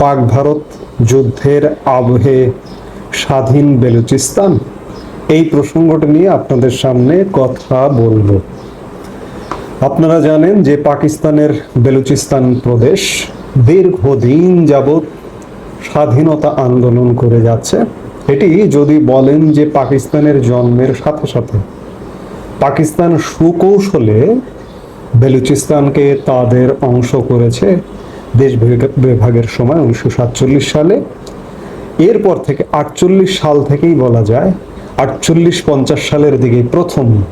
পাক ভারত যুদ্ধের আবহে স্বাধীন বেলুচিস্তান? এই প্রসঙ্গটা নিয়ে আপনাদের সামনে কথা বলব। আপনারা জানেন যে পাকিস্তানের বেলুচিস্তান প্রদেশ দীর্ঘদিন যাবৎ স্বাধীনতা আন্দোলন করে যাচ্ছে। এটি যদি বলেন যে পাকিস্তানের জন্মের সাথে সাথে পাকিস্তান সুকৌশলে বেলুচিস্তানকে তাদের অংশ করেছে দেশ বিভাগ- বিভাগের সময় উনিশশো সাতচল্লিশ সালে। এরপর থেকে আটচল্লিশ সাল থেকেই বলা যায়, আটচল্লিশ পঞ্চাশ সালের দিকে প্রথম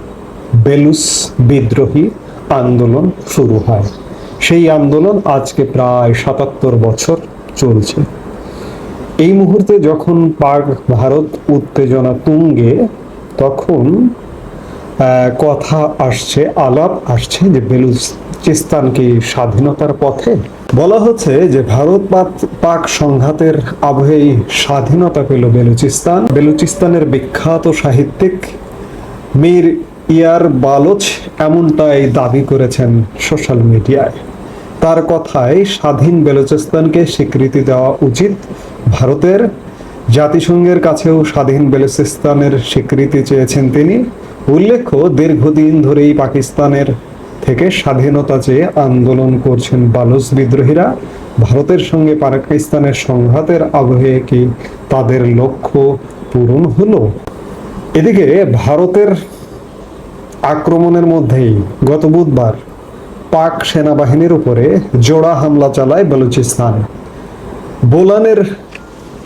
বেলুস বিদ্রোহী আন্দোলন শুরু হয়। সেই আন্দোলন আজকে প্রায় সাতাত্তর বছর চলছে। এই মুহূর্তে যখন পাক ভারত উত্তেজনা তুঙ্গে, তখন কথা আসছে, আলাপ আসছে যে বেলুচিস্তান কি স্বাধীনতার পথে বলা হচ্ছে যে ভারত পাক- সংঘাতের আবহেই স্বাধীনতা পেল বেলুচিস্তান। বেলুচিস্তানের বিখ্যাত সাহিত্যিক মীর ইয়ার বালোচ এমনটাই দাবি করেছেন সোশ্যাল মিডিয়ায়। তার কথায় স্বাধীন বেলুচিস্তানকে স্বীকৃতি দেওয়া উচিত ভারতের। জাতিসংঘের কাছেও স্বাধীন বেলুচিস্তানের স্বীকৃতি চেয়েছেন তিনি। উল্লেখ্য, দীর্ঘদিন ধরেই পাকিস্তানের থেকে স্বাধীনতা চেয়ে আন্দোলন করছেন বালুচ বিদ্রোহীরা, ভারতের সঙ্গে পাকিস্তানের সংঘাতের আবহে কি তাদের লক্ষ্য পূরণ হলো? এদিকে ভারতের আক্রমণের মধ্যেই গত বুধবার পাক সেনাবাহিনীর উপরে জোড়া হামলা চালায় বেলুচিস্তান। বোলানের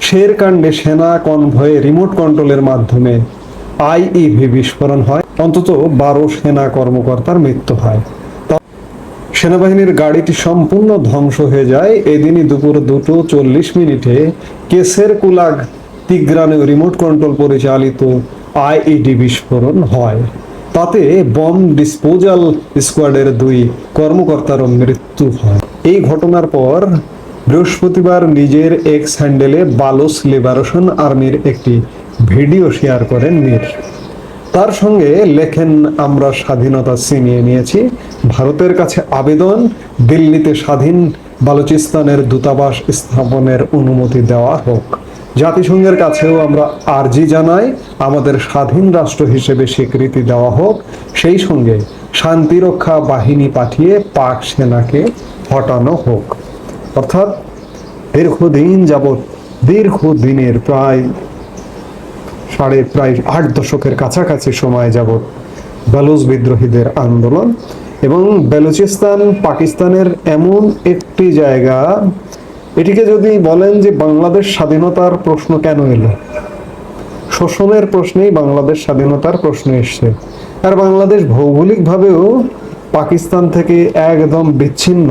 শেরকাণ্ডে সেনা কনভয়ে রিমোট কন্ট্রোলের মাধ্যমে আইইভি বিস্ফোরণ হয়। অন্তত বারো সেনা কর্মকর্তার মৃত্যু হয়। সেনাবাহিনীর গাড়িটি সম্পূর্ণ ধ্বংস হয়ে যায়। এদিনই দুপুর দুটো চল্লিশ মিনিটে কেসের কুলাগ তিগ্রানে রিমোট কন্ট্রোল পরিচালিত আইইডি বিস্ফোরণ হয়। তাতে বম ডিসপোজাল স্কোয়াডের দুই কর্মকর্তারও মৃত্যু হয়। এই ঘটনার পর বৃহস্পতিবার নিজের এক্স হ্যান্ডেলে বালোস লিবারেশন আর্মির একটি ভিডিও শেয়ার করেন মীর। তার সঙ্গে লেখেন, আমরা স্বাধীনতা ছিনিয়ে নিয়েছি। ভারতের কাছে আবেদন, দিল্লিতে স্বাধীন, বালুচিস্তানের দূতাবাস স্থাপনের অনুমতি দেওয়া হোক। জাতিসংঘের কাছেও আমরা আর্জি জানাই, আমাদের স্বাধীন রাষ্ট্র হিসেবে স্বীকৃতি দেওয়া হোক। সেই সঙ্গে শান্তিরক্ষা বাহিনী পাঠিয়ে পাক সেনাকে হটানো হোক। অর্থাৎ দীর্ঘদিন যাবৎ, দীর্ঘদিনের প্রায় সাড়ে প্রায় আট দশকের কাছাকাছি সময় যাবৎ বালুচ বিদ্রোহীদের আন্দোলন এবং বেলুচিস্তান, পাকিস্তানের এমন একটি জায়গা, এটিকে যদি বলেন যে বাংলাদেশ স্বাধীনতার প্রশ্ন কেন এলো? শোষণের প্রশ্নেই বাংলাদেশ স্বাধীনতার প্রশ্ন এসছে। আর বাংলাদেশ ভৌগোলিকভাবেও পাকিস্তান থেকে একদম বিচ্ছিন্ন।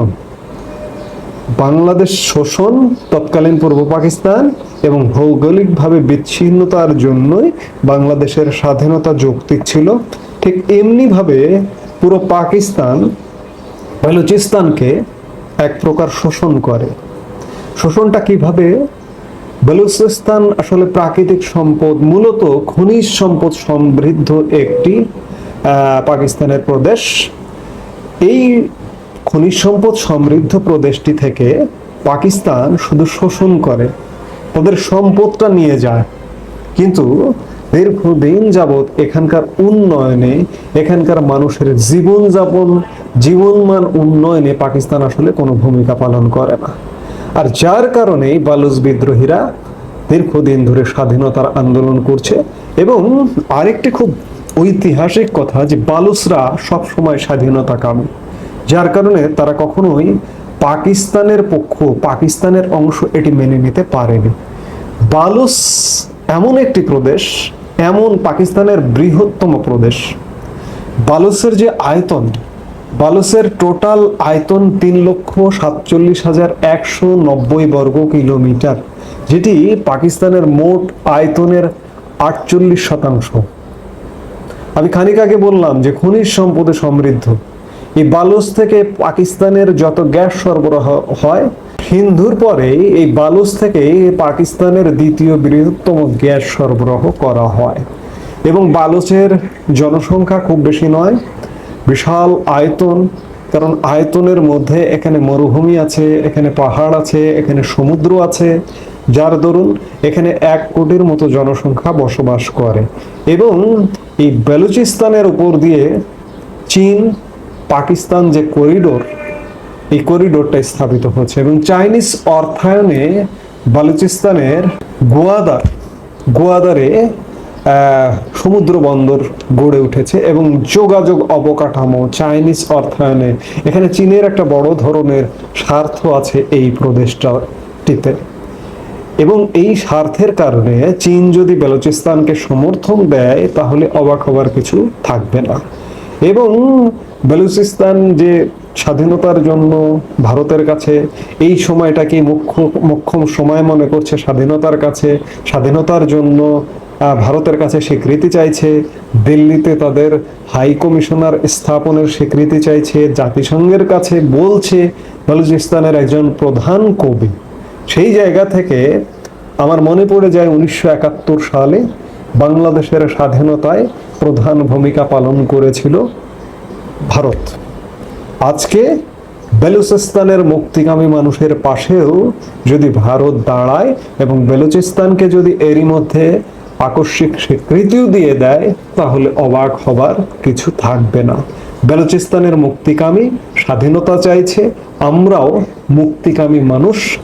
বাংলাদেশ শোষণ, তৎকালীন পূর্ব পাকিস্তান এবং ভৌগোলিকভাবে বিচ্ছিন্নতার জন্যই বাংলাদেশের স্বাধীনতা যৌক্তিক ছিল। ঠিক এমনিভাবে পুরো পাকিস্তান বেলুচিস্তানকে এক প্রকার শোষণ করে। শোষণটা কীভাবে? বেলুচিস্তান আসলে প্রাকৃতিক সম্পদ, মূলত খনিজ সম্পদ সমৃদ্ধ একটি পাকিস্তানের প্রদেশ। এই খনিজ সম্পদ সমৃদ্ধ প্রদেশটি থেকে পাকিস্তান শুধু শোষণ করে, তাদের সম্পদটা নিয়ে যায়। কিন্তু দীর্ঘদিন যাবৎ এখানকার উন্নয়নে, এখানকার মানুষের জীবনযাপন, জীবনমান উন্নয়নে পাকিস্তান আসলে কোনো ভূমিকা পালন করে না। আর যার কারণেই বালুচ বিদ্রোহীরা দীর্ঘদিন ধরে স্বাধীনতার আন্দোলন করছে এবং আরেকটি খুব ঐতিহাসিক কথা যে বালুচরা সবসময় স্বাধীনতা কামী যার কারণে তারা কখনোই পাকিস্তানের পক্ষ, পাকিস্তানের অংশ এটি মেনে নিতে পারেনি। বালুস এমন একটি প্রদেশ, এমন পাকিস্তানের বৃহত্তম প্রদেশ। বালুসের যে আয়তন বালুসের টোটাল আয়তন তিন লক্ষ সাতচল্লিশ হাজার একশো নব্বই বর্গ কিলোমিটার, যেটি পাকিস্তানের মোট আয়তনের আটচল্লিশ শতাংশ। আমি খানিক আগে বললাম যে খনিজ সম্পদে সমৃদ্ধ। এই বালুচ থেকে পাকিস্তানের যত গ্যাস সরবরাহ হয় সিন্ধুর পরে এই বালুচ থেকে পাকিস্তানের দ্বিতীয় বৃহত্তম গ্যাস সরবরাহ করা হয়। এবং বালুচের জনসংখ্যা খুব বেশি নয়, বিশাল আয়তন, কারণ আয়তনের মধ্যে এখানে মরুভূমি আছে, এখানে পাহাড় আছে, এখানে সমুদ্র আছে, যার দরুন এখানে এক কোটির মতো জনসংখ্যা বসবাস করে। এবং এই বেলুচিস্তানের উপর দিয়ে চীন পাকিস্তান যে করিডোর, এই করিডোরটা স্থাপিত হচ্ছে এবং চাইনিজ অর্থায়নে বালুচিস্তানের গোয়াদার, গোয়াদারে সমুদ্র বন্দর গড়ে উঠেছে এবং যোগাযোগ অবকাঠামো চাইনিজ অর্থায়নে, এখানে চীনের একটা বড় ধরনের স্বার্থ আছে এই প্রদেশটাটিতে এবং এই স্বার্থের কারণে চীন যদি বেলুচিস্তানকে সমর্থন দেয়, তাহলে অবাক হবার কিছু থাকবে না। এবং বেলুচিস্তান যে স্বাধীনতার জন্য ভারতের কাছে এই সময়টাকে মুখ্য মোক্ষম সময় মনে করছে, স্বাধীনতার কাছে, স্বাধীনতার জন্য ভারতের কাছে স্বীকৃতি চাইছে, দিল্লিতে তাদের হাই কমিশনার স্থাপনের স্বীকৃতি চাইছে, জাতিসংঘের কাছে বলছে বেলুচিস্তানের একজন প্রধান কবি। সেই জায়গা থেকে আমার মনে পড়ে যায় উনিশশো একাত্তর সালে বাংলাদেশের স্বাধীনতায় প্রধান ভূমিকা পালন করেছিল ভারত। আজকে বেলুচিস্তানের মুক্তিকামী মানুষের পাশেও যদি ভারত দাঁড়ায় এবং বেলুচিস্তানকে যদি এরই মধ্যে আকস্মিক স্বীকৃতিও দিয়ে দেয়, তাহলে অবাক হবার কিছু থাকবে না। বেলুচিস্তানের মুক্তিকামী স্বাধীনতা চাইছে, আমরাও মুক্তিকামী মানুষ,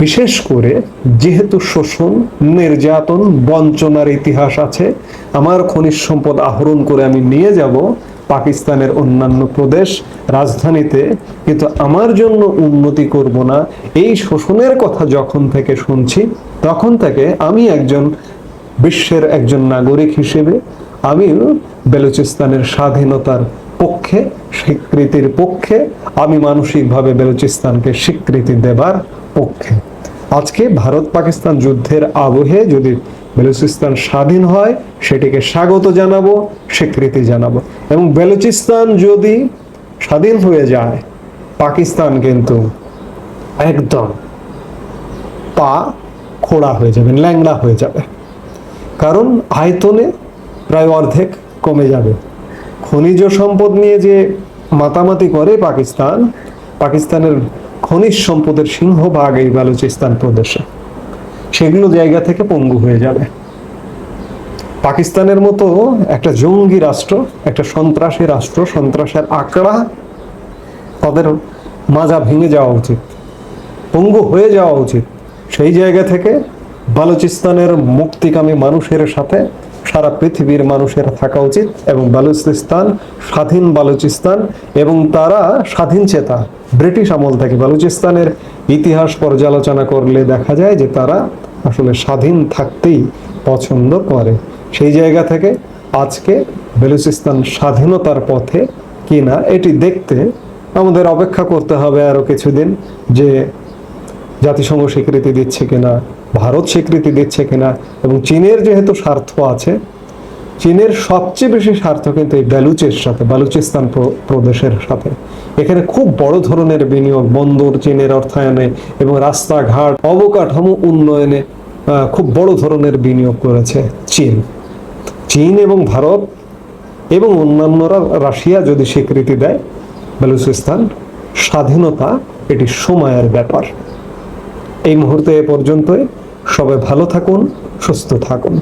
বিশেষ করে যেহেতু শোষণ, নির্যাতন, বঞ্চনার ইতিহাস আছে, আমার খনিজ সম্পদ আহরণ করে আমি নিয়ে যাব পাকিস্তানের অন্যান্য প্রদেশ রাজধানীতে। কিন্তু আমার জন্য উন্নতি করব না, এই শোষণের কথা যখন থেকে শুনছি, তখন থেকে আমি একজন বিশ্বের একজন নাগরিক হিসেবে আমিও বেলুচিস্তানের স্বাধীনতার পক্ষে, স্বীকৃতির পক্ষে, আমি মানসিকভাবে বেলুচিস্তানকে স্বীকৃতি দেবার পক্ষে। আজকে ভারত পাকিস্তান যুদ্ধের আবহে যদি বেলুচিস্তান স্বাধীন হয়, সেটিকে স্বাগত জানাব, স্বীকৃতি জানাব। এবং বেলুচিস্তান যদি স্বাধীন হয়ে যায়, পাকিস্তান কিন্তু একদম পা খোড়া হয়ে যাবে, ল্যাংড়া হয়ে যাবে। কারণ আয়তনে প্রায় অর্ধেক কমে যাবে। খনিজ সম্পদ নিয়ে যে মাতামাতি করে পাকিস্তান, পাকিস্তানের খনিজ সম্পদের সিংহভাগ এই বালুচিস্তান প্রদেশে। সেগুলো জায়গা থেকে পঙ্গু হয়ে যাবে। পাকিস্তানের মতো একটা জঙ্গি রাষ্ট্র, একটা সন্ত্রাসী রাষ্ট্র, সন্ত্রাসের আঁকড়া, তাদের মাজা ভেঙে যাওয়া উচিত, পঙ্গু হয়ে যাওয়া উচিত। সেই জায়গা থেকে বালুচিস্তানের মুক্তিকামী মানুষের সাথে সারা পৃথিবীর মানুষের থাকা উচিত এবং বালুচিস্তান স্বাধীন বালুচিস্তান এবং তারা স্বাধীন চেতা, ব্রিটিশ আমল থেকে। বালুচিস্তানের ইতিহাস পর্যালোচনা করলে দেখা যায় যে তারা আসলে স্বাধীন থাকতেই পছন্দ করে। সেই জায়গা থেকে আজকে বেলুচিস্তান স্বাধীনতার পথে কিনা, এটি দেখতে আমাদের অপেক্ষা করতে হবে আরও কিছুদিন যে জাতিসংঘ স্বীকৃতি দিচ্ছে কিনা, ভারত স্বীকৃতি দিচ্ছে কিনা এবং চীনের যেহেতু স্বার্থ আছে, চীনের সবচেয়ে বেশি স্বার্থ কিন্তু এই বেলুচের সাথে, বালুচিস্তান প্র- প্রদেশের সাথে। এখানে খুব বড় ধরনের বিনিয়োগ, বন্দর, চীনের অর্থায়নে এবং রাস্তাঘাট, অবকাঠামো উন্নয়নে খুব বড় ধরনের বিনিয়োগ করেছে চীন। চীন এবং ভারত এবং অন্যান্যরা রাশিয়া যদি স্বীকৃতি দেয়, বেলুচিস্তান, স্বাধীনতা এটি সময়ের ব্যাপার। এই মুহূর্তে এ পর্যন্তই। সবাই ভালো থাকুন, সুস্থ থাকুন।